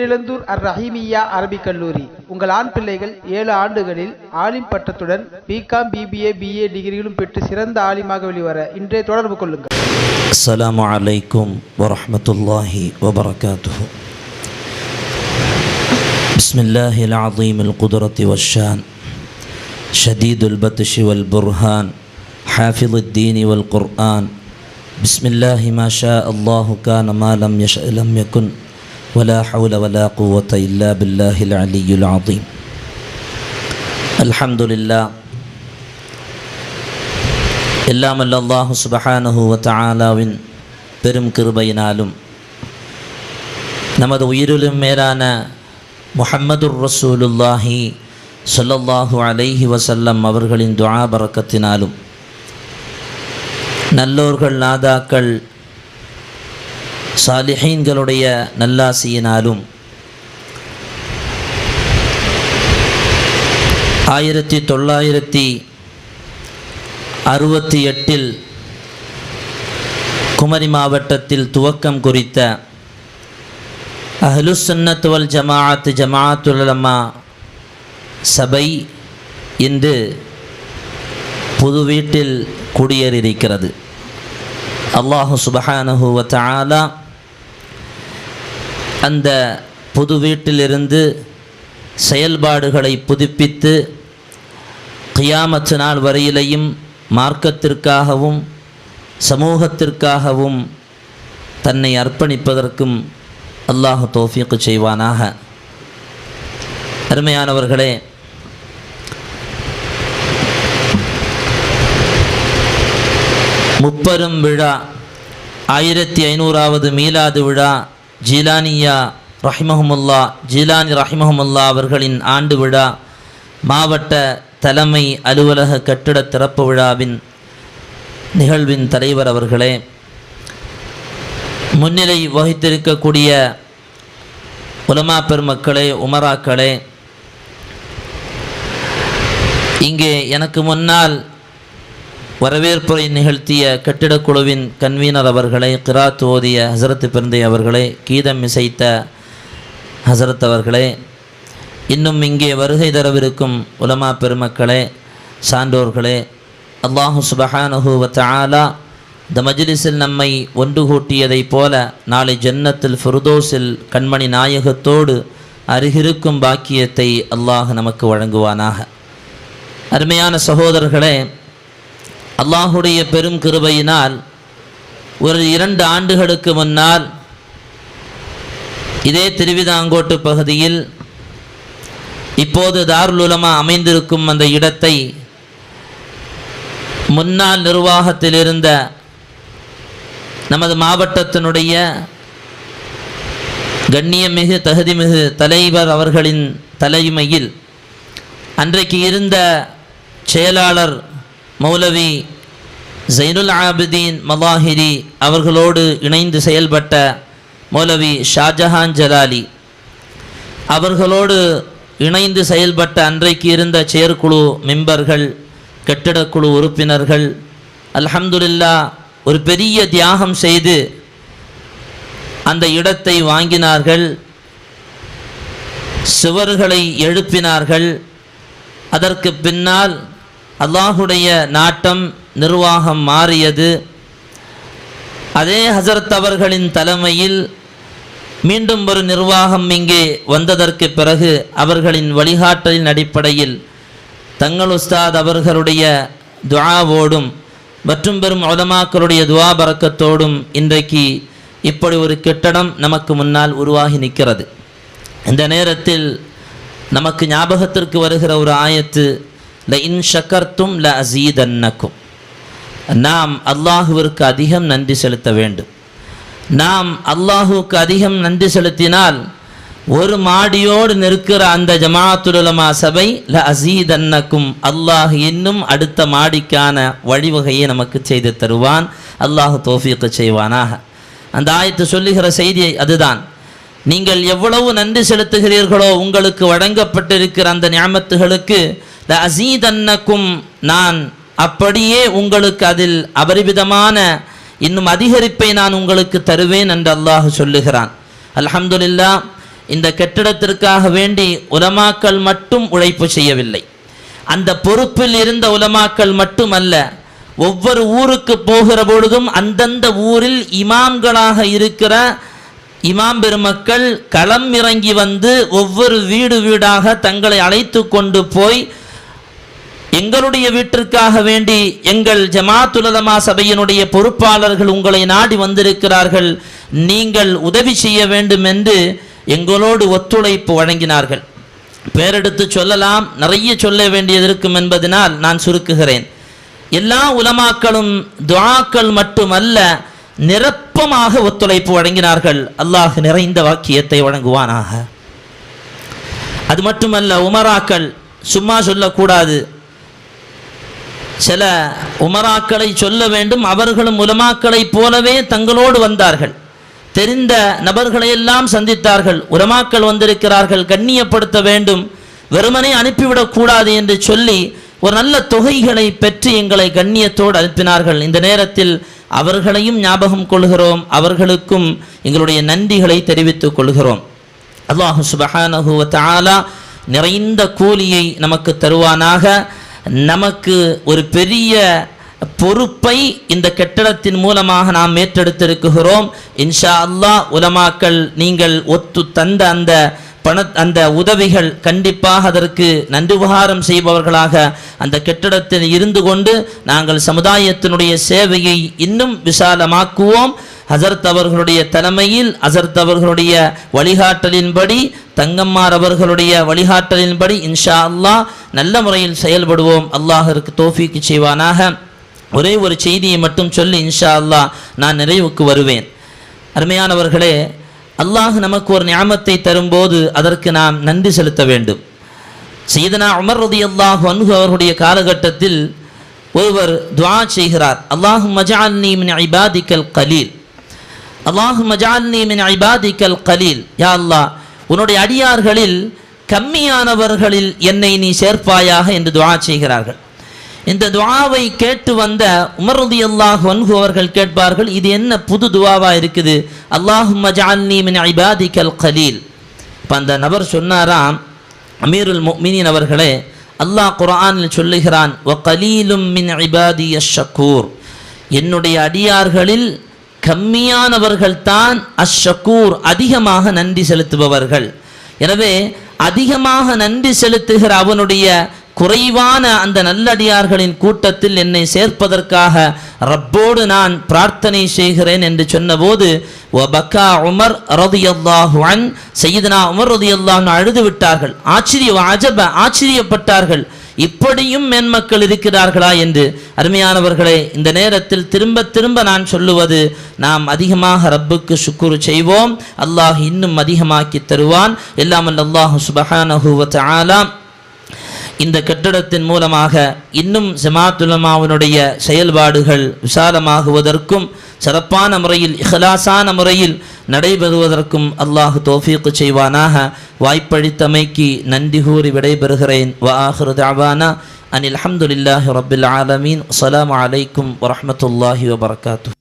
பேரிழந்தூர் அர் ரஹீமியா அரபிக் கல்லூரி உங்கள் ஆண் பிள்ளைகள் ஏழு ஆண்டுகளில் ஆலிம் பட்டத்துடன் பிகாம் பிபிஏ பிஏ டிகிரிகளும் பெற்று சிறந்த ஆலிமாக வெளிவர இன்றே தொடர்பு கொள்ளுங்கள் السلام عليكم ورحمة الله وبركاته بسم الله العظيم القدرة والشان شديد البطش والبرهان حافظ الدين والقرآن بسم الله ما شاء الله كان ما لم يشأ لم يكن ولا حول ولا قوة إلا بالله العلي العظيم الحمد لله எல்லாம் அல்ல அல்லாஹு சுபஹானஹு வ தஆலாவின் பெரும் கிருபையினாலும் நமது உயிரிலும் மேலான முஹம்மதுர் ரசூலுல்லாஹி ஸல்லல்லாஹு அலைஹி வஸல்லம் அவர்களின் துஆ பரக்கத்தினாலும் நல்லோர்கள் நாதாக்கள் சாலிஹீன்களுடைய நல்லாசியினாலும். ஆயிரத்தி தொள்ளாயிரத்தி அறுபத்தி எட்டில் குமரி மாவட்டத்தில் துவக்கம் குறித்த அஹ்லுசன்னத்வல் ஜமாஅத் ஜமாஅத்துலமா சபை இன்று புது வீட்டில் குடியேறியிருக்கிறது. அல்லாஹு சுபஹானஹு வத்தாலா அந்த புது வீட்டிலிருந்து செயல்பாடுகளை புதுப்பித்து கியாமத்து நாள் வரையிலையும் மார்க்கத்திற்காகவும் சமூகத்திற்காகவும் தன்னை அர்ப்பணிப்பதற்கும் அல்லாஹ் தோஃபிக்கு செய்வானாக. அருமையானவர்களே முப்பெரும் விழா ஆயிரத்தி ஐநூறாவது மீலாது விழா ஜீலானியா ரஹிமஹமுல்லா ஜீலானி ரஹிமஹமுல்லா அவர்களின் ஆண்டு விழா மாவட்ட தலைமை அலுவலக கட்டிட திறப்பு விழாவின் நிகழ்வின் தலைவர் அவர்களே முன்னிலை வகித்திருக்கக்கூடிய உலமா பெருமக்களே உமராக்களே இங்கே எனக்கு முன்னால் வரவேற்புரை நிகழ்த்திய கட்டிடக்குழுவின் கன்வீனர் அவர்களே கிராத் ஓதிய ஹசரத் பிறந்தை அவர்களே கீதம் இசைத்த ஹசரத் அவர்களே இன்னும் இங்கே வருகை தரவிருக்கும் உலமா பெருமக்களே சான்றோர்களே அல்லாஹு சுபஹானஹு வத்தாலா தஆலா இந்த மஜ்லிஸில் நம்மை ஒன்று கூட்டியதைப் போல நாளை ஜன்னத்தில் ஃபிர்தோஸில் கண்மணி நாயகத்தோடு அருகிருக்கும் பாக்கியத்தை அல்லாஹ் நமக்கு வழங்குவானாக. அருமையான சகோதரர்களே அல்லாஹுடைய பெரும் கிருபையினால் ஒரு இரண்டு ஆண்டுகளுக்கு முன்னால் இதே திருவிதாங்கோட்டு பகுதியில் இப்போது தாருலுலமா அமைந்திருக்கும் அந்த இடத்தை முன்னாள் நிர்வாகத்தில் இருந்த நமது மாவட்டத்தினுடைய கண்ணியமிகு தகுதிமிகு தலைவர் அவர்களின் தலைமையில் அன்றைக்கு இருந்த செயலாளர் மௌலவி ஜைனுல் ஆபிதீன் மலாஹிரி அவர்களோடு இணைந்து செயல்பட்ட மௌலவி ஷாஜஹான் ஜலாலி அவர்களோடு இணைந்து செயல்பட்ட அன்றைக்கு இருந்த செயற்குழு மெம்பர்கள் கட்டிடக்குழு உறுப்பினர்கள் அல்ஹம்துலில்லா ஒரு பெரிய தியாகம் செய்து அந்த இடத்தை வாங்கினார்கள். சுவர்களை எழுப்பினார்கள். அதற்கு பின்னால் அல்லாஹுடைய நாட்டம் நிர்வாகம் மாறியது. அதே ஹசரத் அவர்களின் தலைமையில் மீண்டும் ஒரு நிர்வாகம் இங்கே வந்ததற்கு பிறகு அவர்களின் வழிகாட்டலின் அடிப்படையில் தங்கள் உஸ்தாத் அவர்களுடைய துவாவோடும் மற்றும் பெரும் உலமாக்களுடைய துவா பறக்கத்தோடும் இன்றைக்கு இப்படி ஒரு கட்டடம் நமக்கு முன்னால் உருவாகி நிற்கிறது. இந்த நேரத்தில் நமக்கு ஞாபகத்திற்கு வருகிற ஒரு ஆயத்து ல இன் ஷக்கர்த்தும் ல அசீதன்னக்கும் நாம் அல்லாஹுவிற்கு அதிகம் நன்றி செலுத்த வேண்டும் நாம் அல்லாஹுவுக்கு அதிகம் நன்றி செலுத்தினால் ஒரு மாடியோடு நிற்கிற அந்த ஜமாத்துலமா சபை ல அசீதன்னக்கும் அல்லாஹ் இன்னும் அடுத்த மாடிக்கான வழிவகையை நமக்கு செய்து தருவான் அல்லாஹ் தோஃபிக்கு செய்வானாக அந்த ஆயத்து சொல்லுகிற செய்தி அதுதான் நீங்கள் எவ்வளவு நன்றி செலுத்துகிறீர்களோ உங்களுக்கு வழங்கப்பட்டிருக்கிற அந்த ஞாபத்துகளுக்கு அசீதன்னக்கும் நான் அப்படியே உங்களுக்கு அதில் அபரிவிதமான இன்னும் அதிகரிப்பை நான் உங்களுக்கு தருவேன் என்று அல்லாஹ் சொல்லுகிறான். அல்ஹம்துலில்லா இந்த கட்டிடத்திற்காக வேண்டி உலமாக்கள் மட்டும் உழைப்பு செய்யவில்லை. அந்த பொறுப்பில் இருந்த உலமாக்கள் மட்டுமல்ல ஒவ்வொரு ஊருக்கு போகிற பொழுதும் அந்தந்த ஊரில் இமாம்களாக இருக்கிற இமாம் பெருமக்கள் களம் இறங்கி வந்து ஒவ்வொரு வீடு வீடாக தங்களை அழைத்து கொண்டு போய் எங்களுடைய வீட்டிற்காக வேண்டி எங்கள் ஜமாத்துலதமா சபையினுடைய பொறுப்பாளர்கள் உங்களை நாடி வந்திருக்கிறார்கள். நீங்கள் உதவி செய்ய வேண்டும் என்று எங்களோடு ஒத்துழைப்பு வழங்கினார்கள். பேரெடுத்து சொல்லலாம் நிறைய சொல்ல வேண்டியது இருக்கும் என்பதனால் நான் சுருக்குகிறேன். எல்லா உலமாக்களும் துவாக்கள் மட்டுமல்ல நிரப்பமாக ஒத்துழைப்பு வழங்கினார்கள். அல்லாஹ் நிறைந்த வாக்கியத்தை வழங்குவானாக. அது மட்டுமல்ல உமராக்கள் சும்மா சொல்லக்கூடாது. சில உமராக்களை சொல்ல வேண்டும். அவர்களும் உலமாக்களைப் போலவே தங்களோடு வந்தார்கள். தெரிந்த நபர்களையெல்லாம் சந்தித்தார்கள். உலமாக்கள் வந்திருக்கிறார்கள். கண்ணியப்படுத்த வேண்டும். வெறுமனே அனுப்பிவிடக்கூடாது என்று சொல்லி ஒரு நல்ல தொகைகளை பெற்று எங்களை கண்ணியத்தோடு அனுப்பினார்கள். இந்த நேரத்தில் அவர்களையும் ஞாபகம் கொள்கிறோம். அவர்களுக்கும் எங்களுடைய நன்றிகளை தெரிவித்துக் கொள்கிறோம். அல்லாஹு சுபஹானஹு தாலா நிறைந்த கூலியை நமக்கு தருவானாக. நமக்கு ஒரு பெரிய பொறுப்பை இந்த கட்டடத்தின் மூலமாக நாம் ஏற்றெடுத்திருக்கிறோம் இன்ஷா அல்லாஹ் உலமாக்கள் நீங்கள் ஒத்து தந்த அந்த பண அந்த உதவிகள் கண்டிப்பாக அதற்கு நன்றி உபகாரம் செய்பவர்களாக அந்த கெட்டிடத்தில் இருந்து கொண்டு நாங்கள் சமுதாயத்தினுடைய சேவையை இன்னும் விசாலமாக்குவோம். ஹசரத் அவர்களுடைய தலைமையில் ஹசரத் அவர்களுடைய வழிகாட்டலின்படி தங்கம்மார் அவர்களுடைய வழிகாட்டலின்படி இன்ஷா அல்லாஹ் நல்ல முறையில் செயல்படுவோம். அல்லாஹருக்கு தோஃபிக்கு செய்வானாக. ஒரே ஒரு செய்தியை மட்டும் சொல்லி இன்ஷா அல்லாஹ் நான் நிறைவுக்கு வருவேன். அருமையானவர்களே அல்லாஹ் நமக்கு ஒரு ஞாபத்தை தரும்போது அதற்கு நாம் நன்றி செலுத்த வேண்டும். சீதனா உமர் ரதி அல்லாஹ் அன்ஹு அவர்களுடைய காலகட்டத்தில் ஒருவர் துவா செய்கிறார். அல்லாஹு மஜால்னி மின் இபாதிக்கல் கலீல். அல்லாஹு மஜால்னி மின் இபாதிக்கல் கலீல். யா அல்லாஹ் உன்னுடைய அடியார்களில் கம்மியானவர்களில் என்னை நீ சேர்ப்பாயாக என்று துவா செய்கிறார்கள். இந்த துவாவை கேட்டு வந்த உமருதி அல்லாஹ் வன்கு அவர்கள் கேட்பார்கள் இது என்ன புது துவாவா இருக்குது? அல்லாஹும்ம ஜஅல்னி மின் இபாதிக்கல் கலீல். இப்போ அந்த நபர் சொன்னாராம் அமீருல் முஃமினீன் அவர்களே அல்லாஹ் குர்ஆனில் சொல்லுகிறான் ஒ கலீலும் மின் இபாதி ஷக்கூர் என்னுடைய அடியார்களில் கம்மியானவர்கள்தான் அஷ்ஷக்கூர் அதிகமாக நன்றி செலுத்துபவர்கள். எனவே அதிகமாக நன்றி செலுத்துகிற அவனுடைய குறைவான அந்த நல்லடியார்களின் கூட்டத்தில் என்னை சேர்ப்பதற்காக ரப்போடு நான் பிரார்த்தனை செய்கிறேன் என்று சொன்னபோது பக்கா உமர் ரதியல்லாஹுவன் செய்தனா உமர் ரதியல்லாஹு அழுது விட்டார்கள். ஆச்சரிய அஜப ஆச்சரியப்பட்டார்கள். இப்படியும் மேன்மக்கள் இருக்கிறார்களா? என்று. அருமையானவர்களே இந்த நேரத்தில் திரும்ப திரும்ப நான் சொல்லுவது நாம் அதிகமாக ரப்புக்கு சுக்குரு செய்வோம். அல்லாஹ் இன்னும் அதிகமாக்கி தருவான். எல்லாம் அல்லாஹு சுபஹானஹூவத் ஆலாம் இந்த கட்டடத்தின் மூலமாக இன்னும் ஜமாத்துலமாவினுடைய செயல்பாடுகள் விசாலமாகுவதற்கும் சிறப்பான முறையில் இஹலாசான முறையில் நடைபெறுவதற்கும் அல்லாஹ் தோஃபீக்கு செய்வானாக. வாய்ப்பளித்தமைக்கு நன்றி கூறி விடைபெறுகிறேன். வ ஆஹிரு அனில் அஹமதுல்லாஹி ரப்பில் ஆலமீன். அலாம் அலைக்கும் வரமத்துல்லாஹி வபர்காத்து